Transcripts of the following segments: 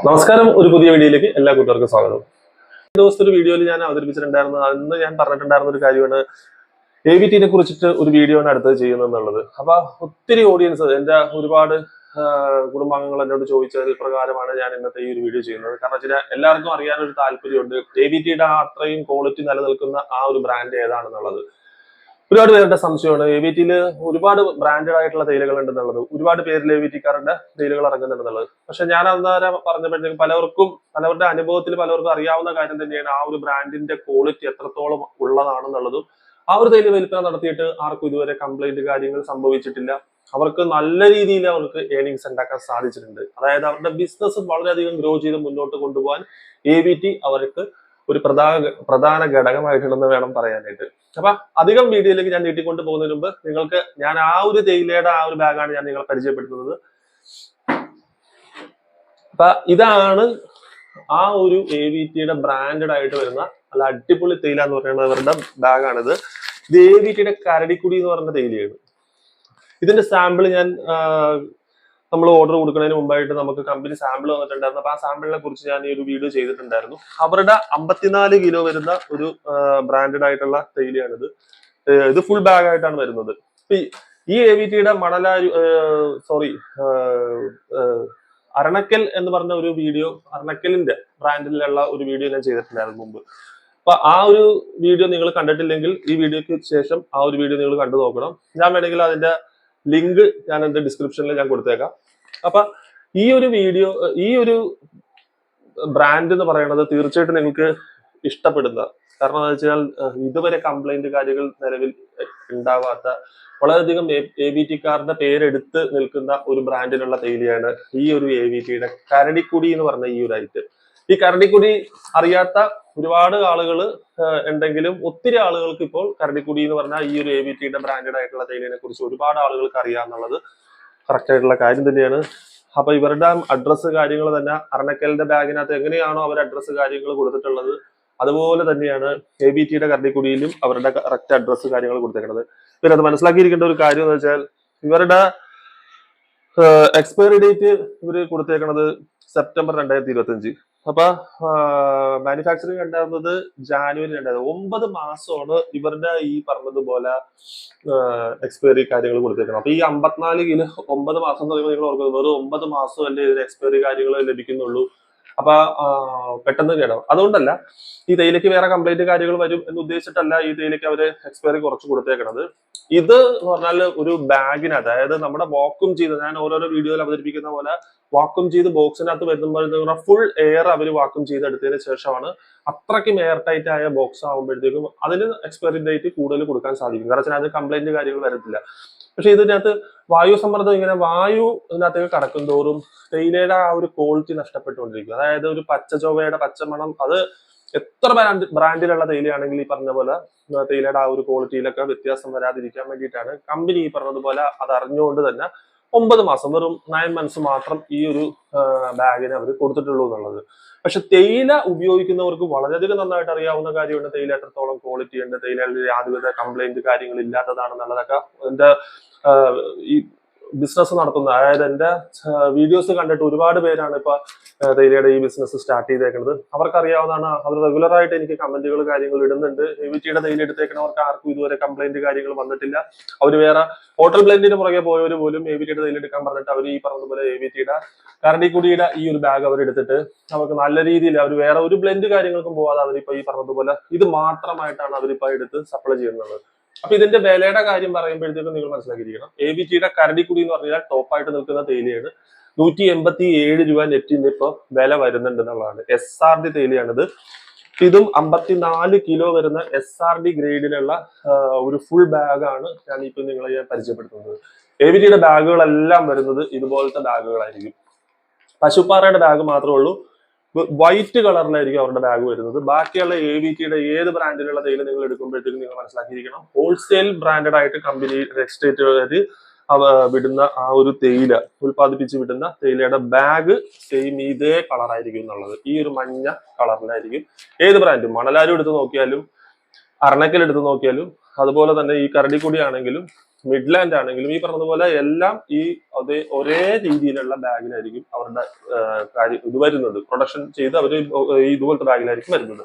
നമസ്കാരം. ഒരു പുതിയ വീഡിയോയിലേക്ക് എല്ലാ കൂട്ടുകാർക്കും സ്വാഗതം. ദിവസത്തെ ഒരു വീഡിയോയിൽ ഞാൻ അവതരിപ്പിച്ചിട്ടുണ്ടായിരുന്നു അന്ന് ഞാൻ പറഞ്ഞിട്ടുണ്ടായിരുന്ന ഒരു കാര്യമാണ്. എ വി ടിനെ കുറിച്ചിട്ട് ഒരു വീഡിയോ ആണ് അടുത്തത് ചെയ്യുന്നത് എന്നുള്ളത് അപ്പൊ ഒത്തിരി ഓഡിയൻസ് എന്റെ ഒരുപാട് കുടുംബാംഗങ്ങൾ എന്നോട് ചോദിച്ചത് പ്രകാരമാണ് ഞാൻ ഇന്നത്തെ ഈ ഒരു വീഡിയോ ചെയ്യുന്നത്. കാരണം വെച്ചാൽ എല്ലാവർക്കും അറിയാനൊരു താല്പര്യമുണ്ട്. എ വി ടിയുടെ അത്രയും ക്വാളിറ്റി നിലനിൽക്കുന്ന ആ ഒരു ബ്രാൻഡ് ഏതാണെന്നുള്ളത്. ഒരുപാട് പേരുടെ സംശയമാണ്. എ വി ടിയിൽ ഒരുപാട് ബ്രാൻഡഡ് ആയിട്ടുള്ള തേയിലകൾ ഉണ്ടെന്നുള്ളത്. ഒരുപാട് പേരിൽ എ വി ടിക്കാരുടെ തേയിലകൾ ഇറങ്ങുന്നുണ്ടെന്നുള്ളത്. പക്ഷെ ഞാൻ അന്നേരം പറഞ്ഞപ്പോഴത്തേക്കും പലർക്കും പലവരുടെ അനുഭവത്തിൽ പലർക്കും അറിയാവുന്ന കാര്യം തന്നെയാണ് ആ ഒരു ബ്രാൻഡിന്റെ ക്വാളിറ്റി എത്രത്തോളം ഉള്ളതാണെന്നുള്ളതും. ആ ഒരു തേയില വിൽപ്പന നടത്തിയിട്ട് ആർക്കും ഇതുവരെ കംപ്ലൈന്റ് കാര്യങ്ങൾ സംഭവിച്ചിട്ടില്ല. അവർക്ക് നല്ല രീതിയിൽ അവർക്ക് ഏണിങ്സ് ഉണ്ടാക്കാൻ സാധിച്ചിട്ടുണ്ട്. അതായത് അവരുടെ ബിസിനസ് വളരെയധികം ഗ്രോ ചെയ്ത് മുന്നോട്ട് കൊണ്ടുപോകാൻ എ വി ടി അവർക്ക് ഒരു പ്രധാന പ്രധാന ഘടകമായിട്ടുണ്ടെന്ന് വേണം പറയാനായിട്ട്. അപ്പൊ അധികം വീഡിയോയിലേക്ക് ഞാൻ നീട്ടിക്കൊണ്ട് പോകുന്നതിന് മുമ്പ് നിങ്ങൾക്ക് ഞാൻ ആ ഒരു തേയിലയുടെ ആ ഒരു ബാഗാണ് ഞാൻ നിങ്ങളെ പരിചയപ്പെടുത്തുന്നത്. അപ്പൊ ഇതാണ് ആ ഒരു എ വി ടിയുടെ ബ്രാൻഡഡ് ആയിട്ട് വരുന്ന അല്ല അടിപൊളി തേയില എന്ന് പറയുന്നത് അവരുടെ ബാഗാണിത് ഇത് എ വി ടിയുടെ കരടിക്കുടി എന്ന് പറയുന്ന തേയിലയാണ്. ഇതിന്റെ സാമ്പിൾ ഞാൻ നമ്മൾ ഓർഡർ കൊടുക്കുന്നതിന് മുമ്പായിട്ട് നമുക്ക് കമ്പനി സാമ്പിൾ വന്നിട്ടുണ്ടായിരുന്നു. അപ്പൊ ആ സാമ്പിളിനെ കുറിച്ച് ഞാൻ ഈ ഒരു വീഡിയോ ചെയ്തിട്ടുണ്ടായിരുന്നു. അവരുടെ അമ്പത്തിനാല് കിലോ വരുന്ന ഒരു ബ്രാൻഡഡ് ആയിട്ടുള്ള തേയിലയാണിത് ഇത് ഫുൾ ബാഗ് ആയിട്ടാണ് വരുന്നത്. ഈ എ വി ടിയുടെ മണലാരു സോറി അരണക്കൽ എന്ന് പറഞ്ഞ ഒരു വീഡിയോ അരണക്കലിന്റെ ബ്രാൻഡിലുള്ള ഒരു വീഡിയോ ഞാൻ ചെയ്തിട്ടുണ്ടായിരുന്നു മുമ്പ്. അപ്പൊ ആ ഒരു വീഡിയോ നിങ്ങൾ കണ്ടിട്ടില്ലെങ്കിൽ ഈ വീഡിയോക്ക് ശേഷം ആ ഒരു വീഡിയോ നിങ്ങൾ കണ്ടു നോക്കണം. ഞാൻ വേണമെങ്കിൽ അതിന്റെ ലിങ്ക് ഞാൻ എന്റെ ഡിസ്ക്രിപ്ഷനിൽ ഞാൻ കൊടുത്തേക്കാം. അപ്പൊ ഈ ഒരു വീഡിയോ ഈ ഒരു ബ്രാൻഡ് എന്ന് പറയുന്നത് തീർച്ചയായിട്ടും നിങ്ങൾക്ക് ഇഷ്ടപ്പെടുന്ന കാരണം എന്താ വെച്ചാൽ ഇതുവരെ കംപ്ലൈന്റ് കാര്യങ്ങൾ നിലവിൽ ഉണ്ടാവാത്ത വളരെയധികം എ ബി ടിക്കാരുടെ പേരെടുത്ത് നിൽക്കുന്ന ഒരു ബ്രാൻഡിലുള്ള തേയിലയാണ് ഈ ഒരു എ വി ടിയുടെ കരടിക്കുടി എന്ന് പറഞ്ഞ ഈ ഒരു ഐറ്റം ഈ കരടിക്കുടി അറിയാത്ത ഒരുപാട് ആളുകൾ ഉണ്ടെങ്കിലും ഒത്തിരി ആളുകൾക്ക് ഇപ്പോൾ കരടിക്കുടി എന്ന് പറഞ്ഞാൽ ഈ ഒരു എ ബി ടിയുടെ ബ്രാൻഡഡ് ആയിട്ടുള്ള തേയിലിനെ കുറിച്ച് ഒരുപാട് ആളുകൾക്ക് അറിയാമെന്നുള്ളത് കറക്റ്റ് ആയിട്ടുള്ള കാര്യം തന്നെയാണ്. അപ്പൊ ഇവരുടെ അഡ്രസ്സ് കാര്യങ്ങൾ തന്നെ അറണക്കലിന്റെ ബാഗിനകത്ത് എങ്ങനെയാണോ അവർ അഡ്രസ്സ് കാര്യങ്ങൾ കൊടുത്തിട്ടുള്ളത് അതുപോലെ തന്നെയാണ് എ ബി ടിയുടെ കരടിക്കുടിയിലും അവരുടെ കറക്റ്റ് അഡ്രസ്സ് കാര്യങ്ങൾ കൊടുത്തേക്കുന്നത്. പിന്നെ അത് മനസ്സിലാക്കിയിരിക്കേണ്ട ഒരു കാര്യം എന്ന് വെച്ചാൽ ഇവരുടെ എക്സ്പയറി ഡേറ്റ് ഇവർ കൊടുത്തേക്കുന്നത് സെപ്റ്റംബർ രണ്ടായിരത്തി ഇരുപത്തി അഞ്ച് അപ്പൊ മാനുഫാക്ചറിങ് ഉണ്ടായിരുന്നത് ജാനുവരി രണ്ടായിരത്തി ഒമ്പത് മാസമാണ് ഇവരുടെ ഈ പറഞ്ഞതുപോലെ എക്സ്പയറി കാര്യങ്ങൾ കൊടുത്തേക്കുന്നത്. അപ്പൊ ഈ അമ്പത്തിനാല് കിലോ ഒമ്പത് മാസം എന്ന് പറയുമ്പോൾ നിങ്ങൾ ഓർക്കുന്നത് വെറും ഒമ്പത് മാസം അല്ലേ ഇതിന് എക്സ്പയറി കാര്യങ്ങൾ ലഭിക്കുന്നുള്ളൂ. അപ്പൊ പെട്ടെന്ന് കേടാവും അതുകൊണ്ടല്ല ഈ തേയിലയ്ക്ക് വേറെ കംപ്ലൈന്റ് കാര്യങ്ങൾ വരും എന്ന് ഉദ്ദേശിച്ചിട്ടല്ല ഈ തേയിലയ്ക്ക് അവർ എക്സ്പയറി കുറച്ച് കൊടുത്തേക്കണത്. ഇത് എന്ന് പറഞ്ഞാൽ ഒരു ബാഗിന് അതായത് നമ്മുടെ വാക്കും ചെയ്ത് ഞാൻ ഓരോരോ വീഡിയോയിൽ അവതരിപ്പിക്കുന്ന പോലെ വാക്കും ചെയ്ത് ബോക്സിനകത്ത് വരുമ്പോൾ ഫുൾ എയർ അവർ വാക്കും ചെയ്ത് എടുത്തതിന് ശേഷമാണ് അത്രയ്ക്കും എയർ ടൈറ്റ് ആയ ബോക്സ് ആകുമ്പോഴത്തേക്കും അതിന് എക്സ്പയറി ഡേറ്റ് കൂടുതൽ കൊടുക്കാൻ സാധിക്കും. കാരണം അത് കംപ്ലൈന്റ് കാര്യങ്ങൾ വരത്തില്ല. പക്ഷെ ഇതിനകത്ത് വായു സമ്മർദ്ദം ഇങ്ങനെ വായു ഇതിനകത്തേക്ക് കടക്കും തോറും തേയിലയുടെ ആ ഒരു ക്വാളിറ്റി നഷ്ടപ്പെട്ടുകൊണ്ടിരിക്കും അതായത് ഒരു പച്ച ചൊവ്വയുടെ പച്ചമണം അത് എത്ര ബ്രാൻഡ് ബ്രാൻഡിലുള്ള തേയിലയാണെങ്കിൽ ഈ പറഞ്ഞ പോലെ തേയിലയുടെ ആ ഒരു ക്വാളിറ്റിയിലൊക്കെ വ്യത്യാസം വരാതിരിക്കാൻ വേണ്ടിയിട്ടാണ് കമ്പനി ഈ പറഞ്ഞതുപോലെ അത് അറിഞ്ഞുകൊണ്ട് തന്നെ ഒമ്പത് മാസം വെറും നയൻ മന്ത്സ് മാത്രം ഈ ഒരു ബാഗിന് അവർ കൊടുത്തിട്ടുള്ളൂ എന്നുള്ളത്. പക്ഷെ തേയില ഉപയോഗിക്കുന്നവർക്ക് വളരെയധികം നന്നായിട്ട് അറിയാവുന്ന കാര്യമുണ്ട്. തേയില എത്രത്തോളം ക്വാളിറ്റി ഉണ്ട് തേയിലയിൽ യാതൊരുവിധ കംപ്ലൈന്റ് കാര്യങ്ങൾ ഇല്ലാത്തതാണെന്നുള്ളതൊക്കെ എന്റെ ഈ ബിസിനസ് നടത്തുന്ന അതായത് എന്റെ വീഡിയോസ് കണ്ടിട്ട് ഒരുപാട് പേരാണ് ഇപ്പൊ തേയിലയുടെ ഈ ബിസിനസ് സ്റ്റാർട്ട് ചെയ്തേക്കുന്നത് അവർക്ക് അറിയാവുന്നതാണ് അവർ റെഗുലർ ആയിട്ട് എനിക്ക് കമന്റുകൾ കാര്യങ്ങൾ ഇടുന്നുണ്ട്. എവിറ്റിയുടെ തേയില എടുത്തേക്കണവർക്ക് ആർക്കും ഇതുവരെ കംപ്ലൈന്റ് കാര്യങ്ങൾ വന്നിട്ടില്ല. അവർ വേറെ ഹോട്ടൽ ബ്ലെൻഡിന് പുറകെ പോയവർ പോലും എ എവിറ്റിയുടെ തേയില എടുക്കാൻ പറഞ്ഞിട്ട് അവർ ഈ പറഞ്ഞതുപോലെ എ വി ടിയുടെ കരടിക്കുടിയുടെ ഈ ഒരു ബാഗ് അവർ എടുത്തിട്ട് അവർക്ക് നല്ല രീതിയിൽ അവർ വേറെ ഒരു ബ്ലെൻഡ് കാര്യങ്ങൾക്കും പോവാതെ അവരിപ്പോ ഈ പറഞ്ഞതുപോലെ ഇത് മാത്രമായിട്ടാണ് അവരിപ്പോ എടുത്ത് സപ്ലൈ ചെയ്യുന്നത്. അപ്പൊ ഇതിന്റെ വിലയുടെ കാര്യം പറയുമ്പോഴത്തേക്കും നിങ്ങൾ മനസ്സിലാക്കിയിരിക്കണം. എ ബി ടിയുടെ കരടിക്കുടി എന്ന് പറഞ്ഞാൽ ടോപ്പായിട്ട് നിൽക്കുന്ന തേയിലയാണ് നൂറ്റി എൺപത്തി ഏഴ് രൂപ നെറ്റിന്റെ ഇപ്പൊ വില വരുന്നുണ്ട് എന്നുള്ളതാണ് എസ് ആർ ഡി തേയിലയാണിത് ഇതും അമ്പത്തിനാല് കിലോ വരുന്ന എസ് ആർ ഡി ഗ്രേഡിലുള്ള ഒരു ഫുൾ ബാഗാണ് ഞാൻ ഇപ്പൊ നിങ്ങളെ ഞാൻ പരിചയപ്പെടുത്തുന്നത്. എ ബി ടിയുടെ ബാഗുകളെല്ലാം വരുന്നത് ഇതുപോലത്തെ ബാഗുകളായിരിക്കും പശുപ്പാറയുടെ ബാഗ് മാത്രമേ ഉള്ളൂ. വൈറ്റ് കളറിലായിരിക്കും അവരുടെ ബാഗ് വരുന്നത്. ബാക്കിയുള്ള എ വി ടിയുടെ ഏത് ബ്രാൻഡിലുള്ള തേയില നിങ്ങൾ എടുക്കുമ്പോഴത്തേക്കും നിങ്ങൾ മനസ്സിലാക്കിയിരിക്കണം. ഹോൾസെയിൽ ബ്രാൻഡഡ് ആയിട്ട് കമ്പനി എക്സ്റ്റേറ്റുകാർ അവ വിടുന്ന ആ ഒരു തേയില ഉൽപ്പാദിപ്പിച്ച് വിടുന്ന തേയിലയുടെ ബാഗ് സെയിം ഇതേ കളറായിരിക്കും എന്നുള്ളത്. ഈ ഒരു മഞ്ഞ കളറിലായിരിക്കും ഏത് ബ്രാൻഡും മണലാരും എടുത്ത് നോക്കിയാലും അരണക്കൽ എടുത്ത് നോക്കിയാലും അതുപോലെ തന്നെ ഈ കരടിക്കുടി ആണെങ്കിലും മിഡ്ലാൻഡ് ആണെങ്കിലും ഈ പറഞ്ഞതുപോലെ എല്ലാം ഈ അതേ ഒരേ രീതിയിലുള്ള ബാഗിലായിരിക്കും അവരുടെ കാര്യം ഇത് വരുന്നത്. പ്രൊഡക്ഷൻ ചെയ്ത് അവർ ഇതുപോലത്തെ ബാഗിലായിരിക്കും വരുന്നത്.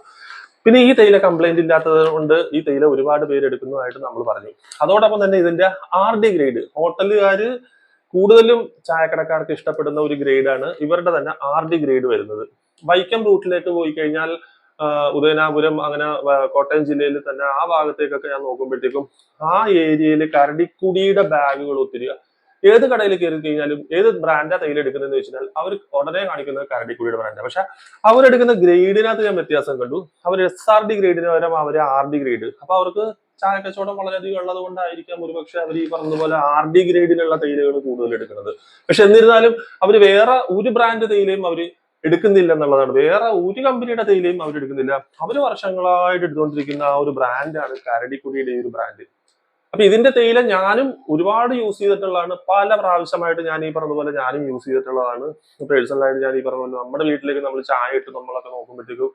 പിന്നെ ഈ തേയില കംപ്ലൈന്റ് ഇല്ലാത്തത് കൊണ്ട് ഈ തേയില ഒരുപാട് പേര് എടുക്കുന്നതായിട്ട് നമ്മൾ പറഞ്ഞു. അതോടൊപ്പം തന്നെ ഇതിന്റെ ആർ ഡി ഗ്രേഡ് ഹോട്ടലുകാർ കൂടുതലും ചായക്കടക്കാർക്ക് ഇഷ്ടപ്പെടുന്ന ഒരു ഗ്രേഡാണ് ഇവരുടെ തന്നെ ആർ ഡി ഗ്രേഡ് വരുന്നത്. വൈക്കം റൂട്ടിലേക്ക് പോയി കഴിഞ്ഞാൽ ഉദയനാപുരം അങ്ങനെ കോട്ടയം ജില്ലയിൽ തന്നെ ആ ഭാഗത്തേക്കൊക്കെ ഞാൻ നോക്കുമ്പോഴത്തേക്കും ആ ഏരിയയിൽ കരടിക്കുടിയുടെ ബാഗുകൾ ഒത്തിരി. ഏത് കടയിൽ കയറി കഴിഞ്ഞാലും ഏത് ബ്രാൻഡാ തൈല എടുക്കുന്നതെന്ന് വെച്ചാൽ അവർ ഉടനെ കാണിക്കുന്നത് കരടിക്കുടിയുടെ ബ്രാൻഡാണ് പക്ഷെ അവരെടുക്കുന്ന ഗ്രേഡിനകത്ത് ഞാൻ വ്യത്യാസം കണ്ടു. അവർ എസ് ആർ ഡി ഗ്രേഡിന് പകരം അവർ ആർ ഡി ഗ്രേഡ്. അപ്പൊ അവർക്ക് ചായക്കച്ചവടം വളരെയധികം ഉള്ളത് കൊണ്ടായിരിക്കാം ഒരുപക്ഷെ അവർ ഈ പറഞ്ഞതുപോലെ ആർ ഡി ഗ്രേഡിലുള്ള തൈലുകൾ കൂടുതൽ എടുക്കുന്നത്. പക്ഷെ എന്നിരുന്നാലും അവർ വേറെ ഒരു ബ്രാൻഡ് തൈലയും അവർ എടുക്കുന്നില്ല എന്നുള്ളതാണ്. വേറെ ഒരു കമ്പനിയുടെ തേയിലയും അവർ എടുക്കുന്നില്ല. അവർ വർഷങ്ങളായിട്ട് എടുത്തുകൊണ്ടിരിക്കുന്ന ആ ഒരു ബ്രാൻഡാണ് കരടിക്കുടിയുടെ ഈ ഒരു ബ്രാൻഡ്. അപ്പൊ ഇതിന്റെ തേയില ഞാനും ഒരുപാട് യൂസ് ചെയ്തിട്ടുള്ളതാണ്. പല പ്രാവശ്യമായിട്ട് ഞാൻ ഈ പറഞ്ഞതുപോലെ ഞാനും യൂസ് ചെയ്തിട്ടുള്ളതാണ്. പേഴ്സണലായിട്ട് ഞാൻ ഈ പറഞ്ഞ പോലെ നമ്മുടെ വീട്ടിലേക്ക് നമ്മൾ ചായ ഇട്ട് നമ്മളൊക്കെ നോക്കുമ്പോഴത്തേക്കും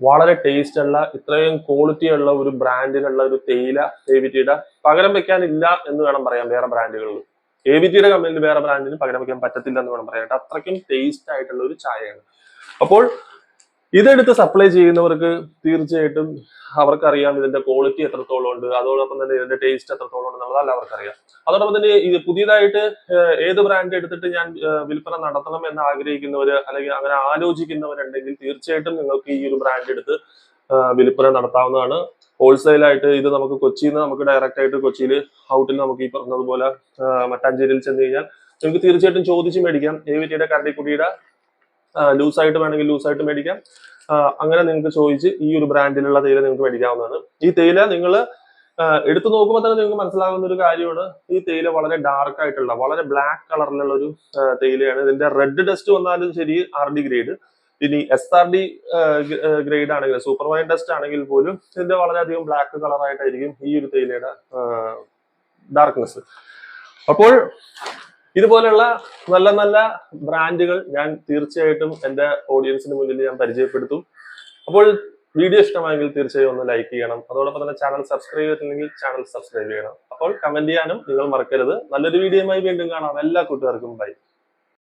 വളരെ ടേസ്റ്റ് ഉള്ള ഇത്രയും ക്വാളിറ്റി ഉള്ള ഒരു ബ്രാൻഡിലുള്ള ഒരു തേയില തേവിറ്റിയുടെ പകരം വെക്കാനില്ല എന്ന് വേണം പറയാം വേറെ ബ്രാൻഡുകളിൽ എ വി ജിയുടെ കമ്പനിയിൽ വേറെ ബ്രാൻഡിന് പകരം വയ്ക്കാൻ പറ്റത്തില്ല എന്ന് വേണം പറയാൻ അത്രയ്ക്കും ടേസ്റ്റ് ആയിട്ടുള്ള ഒരു ചായയാണ്. അപ്പോൾ ഇതെടുത്ത് സപ്ലൈ ചെയ്യുന്നവർക്ക് തീർച്ചയായിട്ടും അവർക്കറിയാം ഇതിന്റെ ക്വാളിറ്റി എത്രത്തോളം ഉണ്ട്. അതോടൊപ്പം തന്നെ ഇതിന്റെ ടേസ്റ്റ് എത്രത്തോളം ഉണ്ട് എന്നുള്ളത് അവർക്കറിയാം. അതോടൊപ്പം തന്നെ ഇത് പുതിയതായിട്ട് ഏത് ബ്രാൻഡ് എടുത്തിട്ട് ഞാൻ വിൽപ്പന നടത്തണം എന്ന് ആഗ്രഹിക്കുന്നവര് അല്ലെങ്കിൽ അങ്ങനെ ആലോചിക്കുന്നവരുണ്ടെങ്കിൽ തീർച്ചയായിട്ടും നിങ്ങൾക്ക് ഈ ഒരു ബ്രാൻഡ് എടുത്ത് വിൽപ്പന നടത്താവുന്നതാണ്. ഹോൾസെയിൽ ആയിട്ട് ഇത് നമുക്ക് കൊച്ചിയിൽ നിന്ന് നമുക്ക് ഡയറക്റ്റ് ആയിട്ട് കൊച്ചിയിൽ ഔട്ടിൽ നമുക്ക് ഈ പറഞ്ഞതുപോലെ മട്ടാഞ്ചേരിയിൽ ചെന്ന് കഴിഞ്ഞാൽ നിങ്ങൾക്ക് തീർച്ചയായിട്ടും ചോദിച്ച് മേടിക്കാം. എ വി ടിയുടെ കരടിക്കുടിയുടെ ലൂസായിട്ട് വേണമെങ്കിൽ ലൂസായിട്ട് മേടിക്കാം. അങ്ങനെ നിങ്ങൾക്ക് ചോദിച്ച് ഈ ഒരു ബ്രാൻഡിലുള്ള തേയില നിങ്ങൾക്ക് മേടിക്കാവുന്നതാണ്. ഈ തേയില നിങ്ങൾ എടുത്തു നോക്കുമ്പോൾ തന്നെ നിങ്ങൾക്ക് മനസ്സിലാകുന്ന ഒരു കാര്യമാണ്. ഈ തേയില വളരെ ഡാർക്ക് ആയിട്ടുള്ള വളരെ ബ്ലാക്ക് കളറിലുള്ള ഒരു തേയിലയാണ്. ഇതിന്റെ റെഡ് ഡസ്റ്റ് വന്നാലും ശരി ആർ ഡി ഗ്രേഡ് ഇനി എസ് ആർ ഡി ഗ്രേഡ് ആണെങ്കിൽ സൂപ്പർ വൈൻ ഡസ്റ്റ് ആണെങ്കിൽ പോലും ഇതിന്റെ വളരെയധികം ബ്ലാക്ക് കളറായിട്ടായിരിക്കും ഈ ഒരു തേയിലയുടെ ഡാർക്ക്നെസ് അപ്പോൾ ഇതുപോലെയുള്ള നല്ല നല്ല ബ്രാൻഡുകൾ ഞാൻ തീർച്ചയായിട്ടും എന്റെ ഓഡിയൻസിന് മുന്നിൽ ഞാൻ പരിചയപ്പെടുത്തും. അപ്പോൾ വീഡിയോ ഇഷ്ടമായെങ്കിൽ തീർച്ചയായും ഒന്ന് ലൈക്ക് ചെയ്യണം. അതോടൊപ്പം തന്നെ ചാനൽ സബ്സ്ക്രൈബ് ചെയ്തില്ലെങ്കിൽ ചാനൽ സബ്സ്ക്രൈബ് ചെയ്യണം. അപ്പോൾ കമന്റ് ചെയ്യാനും നിങ്ങൾ മറക്കരുത്. നല്ലൊരു വീഡിയോയുമായി വീണ്ടും കാണാം. എല്ലാ കൂട്ടുകാർക്കും ബൈ